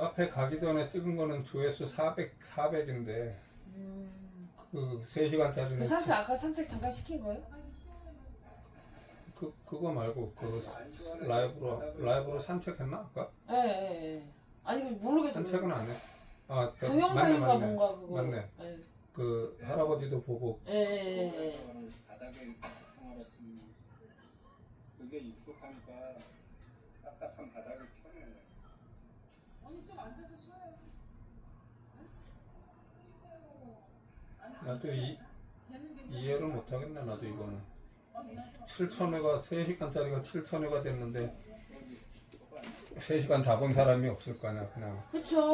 앞에 가기 전에 찍은 거는 조회수 400, 400인데 음. 그 3시간짜리는 그 산책 아까 산책 잠깐 시킨 거예요? 그, 그거 말고 그 라이브로 라이브로 산책했나 아까? 예, 예, 예. 아니 그 모르겠어요. 산책은 안 해. 아, 대- 동영상인가 맞네, 맞네. 뭔가 그거. 맞네. 예. 그 할아버지도 보고 예, 예, 예, 예. 바닥에 그게 익숙하니까 딱딱한 바닥이 편해. 나도 이, 이해를 못 하겠네 나도 이거는. 7천회가 3시간짜리가 7천회가 됐는데 3시간 다 본 사람이 없을 거 아니야 그냥. 그쵸.